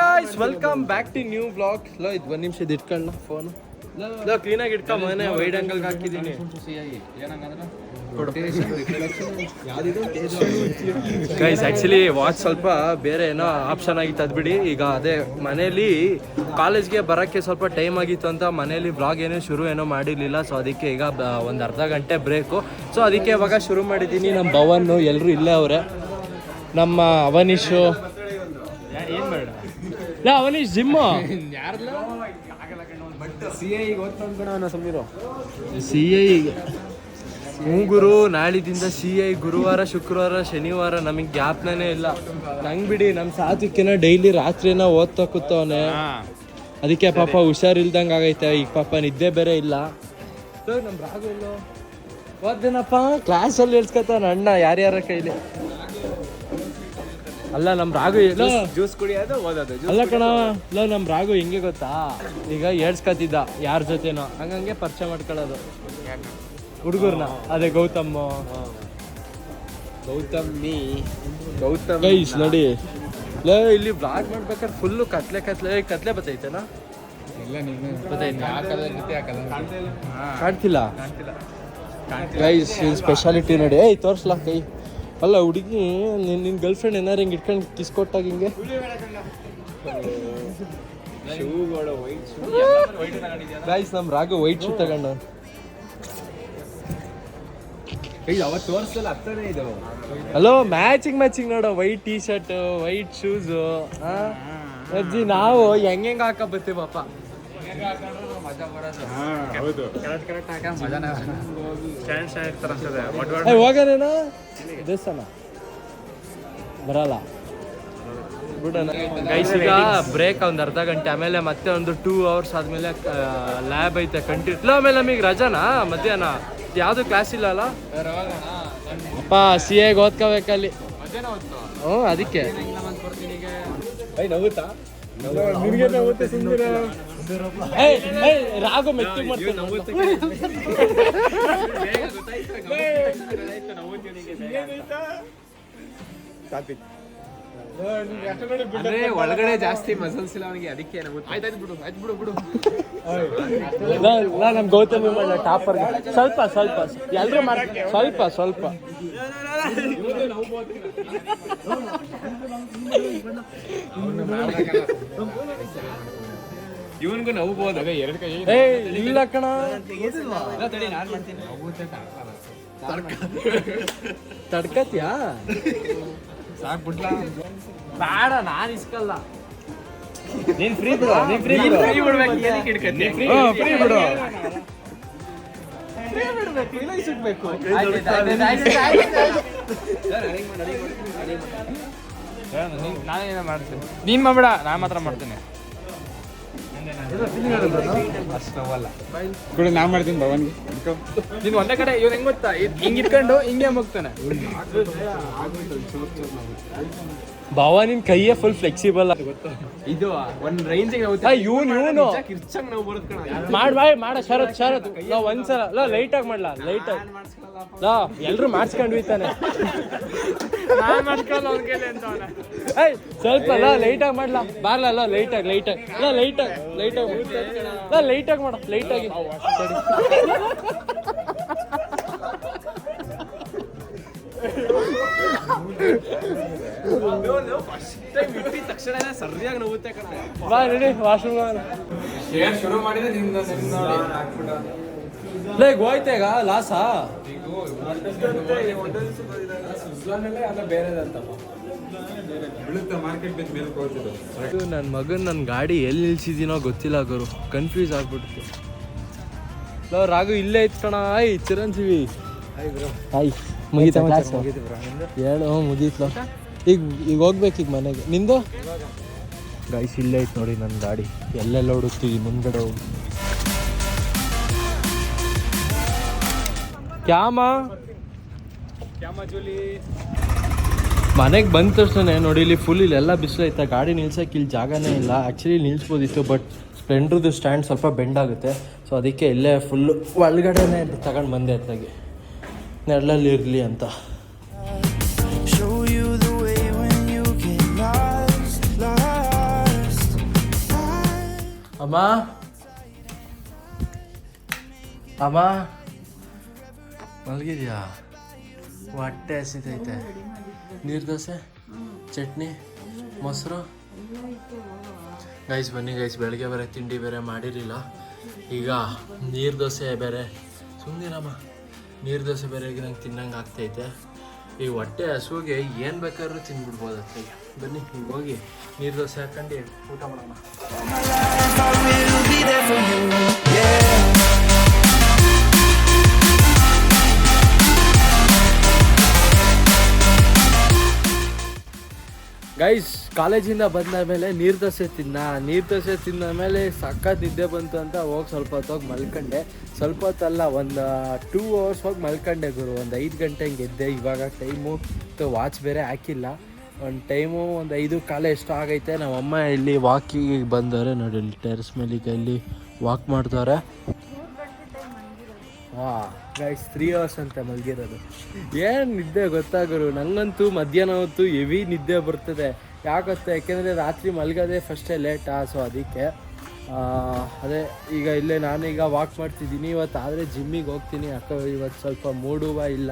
Guys welcome back to new blog low, ಇದು ಒಂದು ನಿಮಿಷ ಇಟ್ಕೊಳ್ಳ ಫೋನ್ ಲೋ ಕ್ಲೀನಾಗಿ ಇಟ್ಕೊ ಮನೆ ವೈಡ್ ಆಂಗಲ್ಗೆ ಹಾಕಿದ್ದೀನಿ ಗೈಸ್ ಆ್ಯಕ್ಚುಲಿ ವಾಚ್ ಸ್ವಲ್ಪ ಬೇರೆ ಏನೋ ಆಪ್ಷನ್ ಆಗಿತ್ತು ಅದ್ಬಿಡಿ ಈಗ ಅದೇ, ಮನೇಲಿ ಕಾಲೇಜ್ಗೆ ಬರೋಕ್ಕೆ ಸ್ವಲ್ಪ ಟೈಮ್ ಆಗಿತ್ತು ಅಂತ ಮನೇಲಿ ಬ್ಲಾಗ್ ಏನೋ ಶುರು ಏನೋ ಮಾಡಿರಲಿಲ್ಲ. ಸೊ ಅದಕ್ಕೆ ಈಗ ಒಂದು ಅರ್ಧ ಗಂಟೆ ಬ್ರೇಕು ಸೊ ಅದಕ್ಕೆ ಇವಾಗ ಶುರು ಮಾಡಿದ್ದೀನಿ ನಮ್ಮ ಭವನ್. ಎಲ್ಲರೂ ಇಲ್ಲೇ ಅವರೇ. ನಮ್ಮ ಅವನೀಶು ಅವನೀಶ್ ಜಿಮ್ಮು. ಸಿ ಐ ಮೂಗುರು ಗುರು ನಾಳಿದಿಂದ ಸಿ ಐ ಗುರುವಾರ ಶುಕ್ರವಾರ ಶನಿವಾರ ನಮಗೆ ಜ್ಞಾಪನೇ ಇಲ್ಲ. ನಂಗೆ ಬಿಡಿ ನಮ್ಮ ಸಾತ್ವಿಕನ ಡೈಲಿ ರಾತ್ರಿನ ಓದ್ತಾ ಕೂತವನೆ. ಅದಕ್ಕೆ ಪಾಪ ಹುಷಾರಿಲ್ದಂಗೆ ಆಗೈತೆ. ಈಗ ಪಾಪ ನಿದ್ದೆ ಬೇರೆ ಇಲ್ಲ. ನಮ್ಮ ಎಲ್ಲೋ ಓದ್ದೇನಪ್ಪ? ಕ್ಲಾಸಲ್ಲಿ ಹೇಳ್ಸ್ಕೊತಾನ ಅಣ್ಣ ಯಾರ್ಯಾರ ಕೈಲಿ? ಅಲ್ಲ ನಮ್ಮ ರಾಘು ಜ್ಯೂಸ್ ಕುಡಿಯೋದು ಓದೋದು ಅಲ್ಲ ಕಣ ಇಲ್ಲ ನಮ್ಮ ರಾಘು ಹೆಂಗೆ ಗೊತ್ತಾ? ಈಗ ಏಡ್ಸ್ಕೊತಿದ್ದ ಯಾರ ಜೊತೆನೋ. ಹಂಗಂಗೆ ಪರಿಚಯ ಮಾಡ್ಕೊಳ್ಳೋದು. ಹುಡುಗರ್ನ. ಅದೇ ಗೌತಮ್. ಗೌತಮ್ ಮೀ ಗೌತಮ್ ಗೈಸ್ ನೋಡಿ. ಲೇ ಇಲ್ಲಿ ಬ್ಲಾಗ್ ಮಾಡ್ಬೇಕಾದ್ರೆ ಫುಲ್ಲು ಕತ್ಲೆ ಕತ್ಲೆ ಕತ್ಲೆ ಬತ್ತೈತೆನಾ? ಇಲ್ಲ ನೀನು ಬತ್ತೈತೆ. ಕಾಣ್ತಿಲ್ಲ? ಗೈಸ್ ಸ್ಪೆಷಾಲಿಟಿ ನೋಡಿ. ಏಯ್ ತೋರ್ಸ್ಲಾ ಕೈ. ಅಲ್ಲ ಹುಡುಗಿ ನಿನ್ನ ನಿನ್ನ ಗರ್ಲ್ ಫ್ರೆಂಡ್ ಏನಾರು ಹಿಂಗೆ ಇಟ್ಕೊಂಡು ಕಿಸ್ ಕೊಟ್ಟಾಗ ಹಿಂಗೆ? ಶೂಗಳು ವೈಟ್ ಶೂ ಗೈಸ್ ನಮ್ಮ ರಾಘು ವೈಟ್ ಶೂ ತಗೊಂಡು. ಹಲೋ ಮ್ಯಾಚಿಂಗ್ ಮ್ಯಾಚಿಂಗ್ ನೋಡೋ. White T shirt white shoes ಅಜ್ಜಿ ನಾವು ಹೆಂಗ್ ಹೆಂಗ್ ಹಾಕ ಬರ್ತೀವಿ ಪಾಪ ಹೋಗೋಣ ದೇವಸ್ಥಾನ. ಬರಲ್ಲ. ಬಿಡೋಣ. ಗೈಸ್ ಈಗ ಬ್ರೇಕ್ ಒಂದು ಅರ್ಧ ಗಂಟೆ ಆಮೇಲೆ ಮತ್ತೆ ಒಂದು ಟೂ ಅವರ್ಸ್ ಆದ್ಮೇಲೆ ಲ್ಯಾಬ್ ಐತೆ ಕಂಟಿನ್ಯೂ ಆಮೇಲೆ ನಮಗೆ ರಜಾನಾ? ಮಧ್ಯಾಹ್ನ? ಯಾವುದು ಕ್ಲಾಸ್ ಇಲ್ಲ ಅಲ್ಲ? ಅಪ್ಪ ಸಿ ಎಗೆ ಓದ್ಕೋಬೇಕಲ್ಲಿ. ಹ್ಞೂ ಅದಕ್ಕೆ. ನಗುತ್ತಾ? ಏಯ್, ಮೆತ್ತಿ. ಮಾಡ್ತಾರೆ ಒಳಗಡೆ ಜಾಸ್ತಿ ಮಸಲ್ಸ್ ಇಲ್ಲ ಅವನಿಗೆ ಅದಕ್ಕೆ ನಮ್ ಗೌತಮಿ ಮಾಡ ಟಾಪರ್ ಸ್ವಲ್ಪ ಸ್ವಲ್ಪ ಎಲ್ರು ಸ್ವಲ್ಪ ಸ್ವಲ್ಪ. ಇವನ್ಗೂ ನಾವು ಅದೇ ಎರಡು ಕೈ ಏ ಇಲ್ಲ ಕಣ. ತಡ್ಕತ್ಯಾ? ಸಾಕ್ಬಿಟ್ಲಾ ಬೇಡ ನಾನು ಇಸ್ಕಲ್ಲ. ನೀನ್ ಫ್ರೀ ಬಿಡು ನೀನ್ ಫ್ರೀ ಬಿಡು. ಫ್ರೀ ಬಿಡ್ಬೇಕು ಏನಕ್ಕೆ free ಬಿಡು. ನಾನೇನ ಮಾಡ್ತೀನಿ. ನೀನ್ ಮಾಡ್ಬೇಡ ನಾನ್ ಮಾತ್ರ ಮಾಡ್ತೀನಿ. ಕೂಡ ನಾ ಮಾಡ್ತೀನಿ ಭವನ್ಗೆ ನೀನು ಒಂದೇ ಕಡೆ ಇವನು ಹೆಂಗ್ ಗೊತ್ತಾ ಹಿಂಗ್ ಇಟ್ಕೊಂಡು ಹಿಂಗೆ ಮುಗ್ತಾನೆ ಭಾವ ನಿನ್ ಕೈಯೇ ಫುಲ್ ಫ್ಲೆಕ್ಸಿಬಲ್ ಇದು ಒಂದ್ ರೇಂಜಿಗೆ ಇವ್ನು ಇವನು. ಕಿರ್ಚಂಗ್ ನಾವು ಬರುತ್ತೆ ಕಣ. ಮಾಡ್ ಬಾಯ್ ಮಾಡ ಶರತ್ ಶರತ್. ಲೋ ಒಂದ್ಸಲ ಲಾ ಲೈಟ್ ಆಗಿ ಮಾಡ್ಲಾ ಲೈಟ್ ಆಗಿ. ಲಾ ಎಲ್ರು ಮಾಡ್ಸ್ಕೊಂಡ್ವಿ ತಾನೆ ಏಯ್ ಸ್ವಲ್ಪ ಲೈಟಾಗಿ ಲೈಟ್ ಆಗಿ ಮಾಡ್ಲಾ. ಬಾರ್ಲಾ ಲಾ ಲೈಟ್ ಆಗಿ ಲೈಟ್ ಆಗಿ. ಲಾ ಲೈಟ್ ಆಗಿ ಲೈಟ್ ಆಗಿ ಲೋ ಲೈಟ್ ಆಗಿ ಮಾಡ ಲೈಟ್ ಆಗಿ. ಸರಿಯಾಗಿ ನಗುತ್ತೆ ಕಣ ಬಾ ನಡಿ ವಾಶ್ರೂಮ್ ಶುರು ಮಾಡಿದ್ರೆ ನಿನ್ನ ಲೇ ಹೋಯ್ತೆ ಈಗ ಲಾಸಾ ನನ್ನ ಮಗನ್ ನನ್ನ ಗಾಡಿ ಎಲ್ಲಿ ನಿಲ್ಸಿದೀನೋ ಗೊತ್ತಿಲ್ಲ ಗುರು. ಕನ್ಫ್ಯೂಸ್ ಆಗ್ಬಿಡ್ತು ಲೋ ರಾಘು ಇಲ್ಲೇ ಇತ್ತು ಕಣ ಆಯ್ ಚಿರಂಜೀವಿ ಆಯ್ ಮುಗೀತಾ ಹೇಳು ಹ್ಞೂ ಮುಗೀತ್ಲ. ಈಗ ಈಗ ಹೋಗ್ಬೇಕು ಈಗ ಮನೆಗೆ. ನಿಂದು? ಗೈಸ್ ಇಲ್ಲೇ ಐತ್ ನೋಡಿ ನನ್ನ ಗಾಡಿ. ಎಲ್ಲೆಲ್ಲ ಹುಡುಕ್ತೀವಿ ಮುಂದ್ಗಡೆ ಹೋಗಿ. ಕ್ಯಾಮ ಮನೆಗೆ ಬಂದ ತಕ್ಷಣ ನೋಡಿ ಇಲ್ಲಿ ಫುಲ್ ಇಲ್ಲೆಲ್ಲ ಬಿಸಿಲು ಐತೆ. ಗಾಡಿ ನಿಲ್ಸಕ್ಕೆ ಇಲ್ಲಿ ಜಾಗನೇ ಇಲ್ಲ. ಆ್ಯಕ್ಚುಲಿ ನಿಲ್ಸ್ಬೋದಿತ್ತು ಬಟ್ ಸ್ಪ್ಲೆಂಡ್ರದ್ದು ಸ್ಟ್ಯಾಂಡ್ ಸ್ವಲ್ಪ ಬೆಂಡ್ ಆಗುತ್ತೆ. ಸೊ ಅದಕ್ಕೆ ಇಲ್ಲೇ ಫುಲ್ಲು ಒಳಗಡೆನೇ ತಗೊಂಡು ಬಂದೆ ಅತ್ತಾಗಿ. ನೆರಳಲ್ಲಿ ಇರಲಿ ಅಂತ. ಅಮ್ಮ? ಅಮ್ಮ? ಮಲಗಿದ್ಯಾ? ಹೊಟ್ಟೆ ಹಸಿತೈತೆ. ನೀರು ದೋಸೆ? ಚಟ್ನಿ? ಮೊಸರು? ಗೈಸ್ ಬನ್ನಿ ಗೈಸ್ ಬೆಳಗ್ಗೆ ಬೇರೆ ತಿಂಡಿ ಬೇರೆ ಮಾಡಿರಲಿಲ್ಲ. ಈಗ ನೀರು ದೋಸೆ ಬೇರೆ. ಸುಮ್ಮನಿರಮ್ಮ ನೀರು ದೋಸೆ ಬೇರೆ ಈಗ ನಂಗೆ ತಿನ್ನಂಗೆ ಆಗ್ತೈತೆ ಈ ಹೊಟ್ಟೆ ಹಸುವಿಗೆ ಏನು ಬೇಕಾದ್ರೂ ತಿನ್ಬಿಡ್ಬೋದು ಅತ್ತಿಗೆ ಬನ್ನಿ ಈಗ ಹೋಗಿ ನೀರು ದೋಸೆ ಹಾಕೊಂಡು ಊಟ ಮಾಡೋಣ. ಗೈಸ್ ಕಾಲೇಜಿಂದ ಬಂದ ಮೇಲೆ ನೀರು ದೋಸೆ ತಿನ್ನ, ನೀರು ದೋಸೆ ತಿಂದ ಮೇಲೆ ಸಖತ್ ನಿದ್ದೆ ಬಂತು ಅಂತ ಹೋಗಿ ಸ್ವಲ್ಪ ಹೊತ್ತು ಹೋಗಿ ಮಲ್ಕೊಂಡೆ. ಸ್ವಲ್ಪ ಹೊತ್ತಲ್ಲ ಒಂದು ಟೂ ಅವರ್ಸ್ ಹೋಗಿ ಮಲ್ಕೊಂಡೆ ಗುರು. ಒಂದು ಐದು ಗಂಟೆ ಹಂಗೆ ಎದ್ದೆ. ಇವಾಗ ಟೈಮು ವಾಚ್ ಬೇರೆ ಹಾಕಿಲ್ಲ. ಒಂದು ಟೈಮು ಒಂದು ಐದು, ಕಾಲ ಎಷ್ಟು ಆಗೈತೆ. ನಮ್ಮಮ್ಮ ಇಲ್ಲಿ ವಾಕಿಗೆ ಬಂದವ್ರೆ ನೋಡಿ, ಇಲ್ಲಿ ಟೆರೆಸ್ ಮೇಲೆ ಇಲ್ಲಿ ವಾಕ್ ಮಾಡ್ತವ್ರೆ ಗೈಸ್ ತ್ರೀ ಅವರ್ಸ್ ಅಂತ ಮಲಗಿರೋದು. ಏನು ನಿದ್ದೆ ಗೊತ್ತಾಗರು ನಂಗಂತೂ ಮಧ್ಯಾಹ್ನ ಹೊತ್ತು ಹೆವಿ ನಿದ್ದೆ ಬರ್ತದೆ. ಯಾಕತ್ತೆ ಯಾಕೆಂದರೆ ರಾತ್ರಿ ಮಲಗೋದೇ ಫಸ್ಟೇ ಲೇಟಾ ಸೊ ಅದಕ್ಕೆ ಅದೇ ಈಗ ಇಲ್ಲೇ ನಾನೀಗ ವಾಕ್ ಮಾಡ್ತಿದ್ದೀನಿ. ಇವತ್ತು ಆದರೆ ಜಿಮ್ಮಿಗೆ ಹೋಗ್ತೀನಿ. ಅಕ್ಕ ಇವತ್ತು ಸ್ವಲ್ಪ ಮೂಡುವ ಇಲ್ಲ.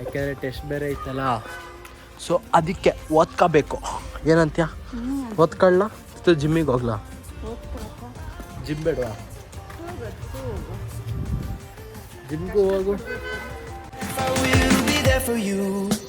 ಯಾಕೆಂದರೆ ಟೆಸ್ಟ್ ಬೇರೆ ಐತಲ್ಲ. ಸೊ ಅದಕ್ಕೆ ಓದ್ಕೋಬೇಕು. ಏನಂತ್ಯ? ಓದ್ಕೊಳ್ಳ ಜಿಮ್ಮಿಗೆ ಹೋಗ್ಲಾ? ಜಿಮ್ ಬೇಡವಾ? ಜಿಮ್ಗೂ ಹೋಗು I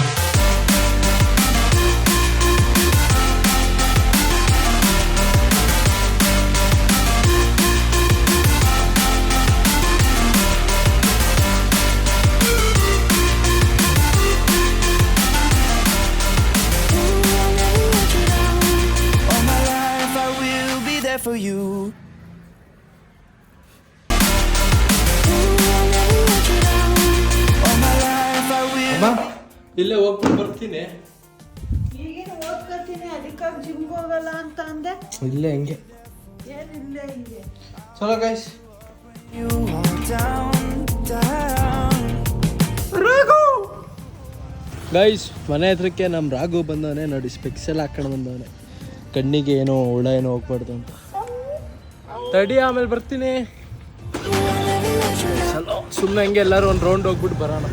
ಹೋಗ್ಬಿಟ್ಟು ಈಗಿನ ಓದ್ಕೊತೀನಿ ಅದಕ್ಕಾಗಿ ಜಿಮ್ಗೆ ಹೋಗಲ್ಲ ಅಂತ ಅಂದೆ. ಇಲ್ಲೇ ಹಂಗೆ? ಚಲೋ ಗೈಸ್. ಗೈಸ್ ಮನೆ ಹತ್ರಕ್ಕೆ ನಮ್ಮ ರಾಘು ಬಂದವನೇ ನೋಡಿ ಸ್ಪೆಕ್ಸ್ ಎಲ್ಲ ಹಾಕೊಂಡು ಬಂದವನೆ. ಕಣ್ಣಿಗೆ ಏನೋ ಹುಳ ಏನೋ ಹೋಗ್ಬಾರ್ದು ಅಂತ. ತಡಿ ಆಮೇಲೆ ಬರ್ತೀನಿ. ಸುಮ್ಮನೆ ಹಂಗೆ ಎಲ್ಲರೂ ಒಂದು ರೌಂಡ್ ಹೋಗ್ಬಿಟ್ಟು ಬರೋಣ.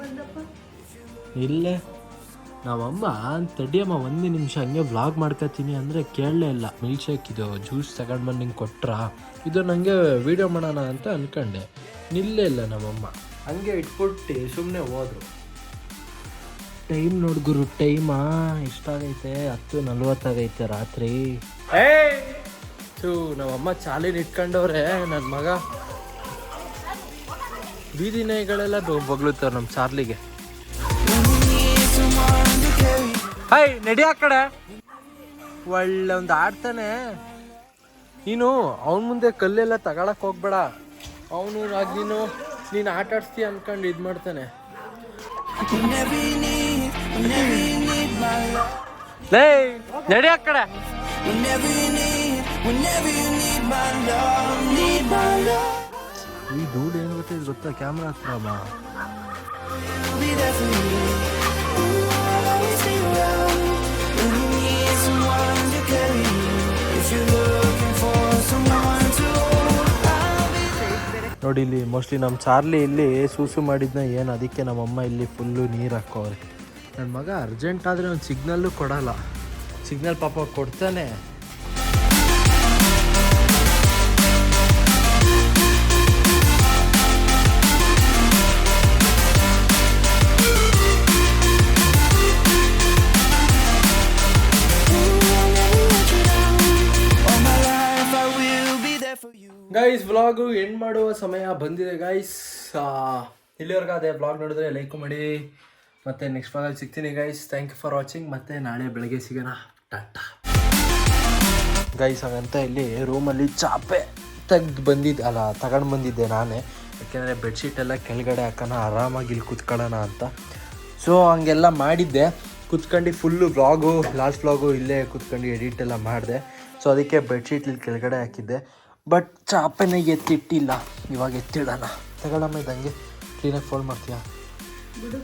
ಬಂದಪ್ಪ ಇಲ್ಲ. ನಾವಮ್ಮ ತಡಿಯಮ್ಮ ಒಂದು ನಿಮಿಷ ಹಂಗೆ ವ್ಲಾಗ್ ಮಾಡ್ಕೊತೀನಿ ಅಂದರೆ ಕೇಳಲೇ ಇಲ್ಲ. ಮಿಲ್ಕ್ ಶೇಕ್ ಇದು ಜ್ಯೂಸ್ ತಗೊಂಡು ಬಂದು ನಿಂಗೆ ಕೊಟ್ರಾ? ಇದು ನನಗೆ ವೀಡಿಯೋ ಮಾಡೋಣ ಅಂತ ಅಂದ್ಕೊಂಡೆ ನಿಲ್ಲೇ ಇಲ್ಲ ನಮ್ಮಮ್ಮ ಹಂಗೆ ಇಟ್ಬಿಟ್ಟು ಸುಮ್ಮನೆ ಹೋದ್ರು. ಟೈಮ್ ನೋಡ್ಗುರು ಟೈಮಾ? ಎಷ್ಟಾಗೈತೆ ಹತ್ತು ನಲ್ವತ್ತಾಗೈತೆ ರಾತ್ರಿ. ಏ ಥೂ, ನಮ್ಮಮ್ಮ ಚಾಲಿನ ಇಟ್ಕೊಂಡವ್ರೆ ನನ್ನ ಮಗ. ಬೀದಿ ನಾಯಿಗಳೆಲ್ಲ ಬಗ್ಲುತ್ತಾರ ನಮ್ಮ ಚಾರ್ಲಿಗೆ. ಹಾಯ್ ನಡಿ ಆ ಕಡೆ. ಒಳ್ಳೆ ಒಂದು ಆಡ್ತಾನೆ. ನೀನು ಅವನ ಮುಂದೆ ಕಲ್ಲೆಲ್ಲ ತಗೊಳಕ್ ಹೋಗ್ಬೇಡ. ಅವನು ನೀನು ನೀನು ಆಟ ಆಡ್ಸ್ತೀಯ ಅನ್ಕೊಂಡು ಇದು ಮಾಡ್ತಾನೆ. ಲೇ, ನಡಿ ಈ ಧೂಳು ಏನು ಗೊತ್ತಿದ್ ಗೊತ್ತಾ? ಕ್ಯಾಮ್ರಾ ಹತ್ರ ನೋಡಿ, ಇಲ್ಲಿ ಮೋಸ್ಟ್ಲಿ ನಮ್ಮ ಚಾರ್ಲಿ ಇಲ್ಲಿ ಸೂಸು ಮಾಡಿದ್ನ ಏನು? ಅದಕ್ಕೆ ನಮ್ಮಮ್ಮ ಇಲ್ಲಿ ಫುಲ್ಲು ನೀರು ಹಾಕೋವ್ರೆ ನನ್ನ ಮಗ ಅರ್ಜೆಂಟ್ ಆದರೆ ಒಂದು ಸಿಗ್ನಲ್ಲು ಕೊಡಲ್ಲ. ಸಿಗ್ನಲ್ ಪಾಪ ಕೊಡ್ತಾನೆ. ಗೈಸ್ ವ್ಲಾಗು ಎಂಡ್ ಮಾಡುವ ಸಮಯ ಬಂದಿದೆ ಗೈಸ್ ಇಲ್ಲಿವರೆಗೂ ಅದೇ ವ್ಲಾಗ್ ನೋಡಿದ್ರೆ ಲೈಕ್ ಮಾಡಿ. ಮತ್ತೆ ನೆಕ್ಸ್ಟ್ ವ್ಲಾಗಲ್ಲಿ ಸಿಗ್ತೀನಿ guys thank you for watching ಮತ್ತೆ ನಾಳೆ ಬೆಳಗ್ಗೆ ಸಿಗೋಣ. ಟಾಟಾ. ಗೈಸ್ ಹಾಗಂತ ಇಲ್ಲಿ ರೂಮಲ್ಲಿ ಚಾಪೆ ತೆಗ್ದು ಬಂದಿದ್ದೆ ಅಲ್ಲ ತಗೊಂಡು ಬಂದಿದ್ದೆ ನಾನೇ. ಯಾಕೆಂದರೆ ಬೆಡ್ಶೀಟ್ ಎಲ್ಲ ಕೆಳಗಡೆ ಹಾಕೋಣ ಆರಾಮಾಗಿ ಇಲ್ಲಿ ಕುತ್ಕೊಳ್ಳೋಣ ಅಂತ. ಸೊ ಹಂಗೆಲ್ಲ ಮಾಡಿದ್ದೆ. ಕುತ್ಕೊಂಡು ಫುಲ್ಲು ವ್ಲಾಗು ಲಾಸ್ಟ್ ವ್ಲಾಗು ಇಲ್ಲೇ ಕುತ್ಕೊಂಡು ಎಡಿಟ್ ಎಲ್ಲ ಮಾಡಿದೆ. ಸೊ ಅದಕ್ಕೆ ಬೆಡ್ಶೀಟ್ ಇಲ್ಲಿ ಕೆಳಗಡೆ ಹಾಕಿದ್ದೆ. ಬಟ್ ಚಾಪೆನ ಎತ್ತಿಟ್ಟಿಲ್ಲ. ಇವಾಗ ಎತ್ತಿಡೋಣ. ತಗೊಳಮ್ಮ ಇದ್ದಂಗೆ ಕ್ಲೀನಾಗಿ ಫೋನ್ ಮಾಡ್ತೀಯಾ? ಬಿಡು.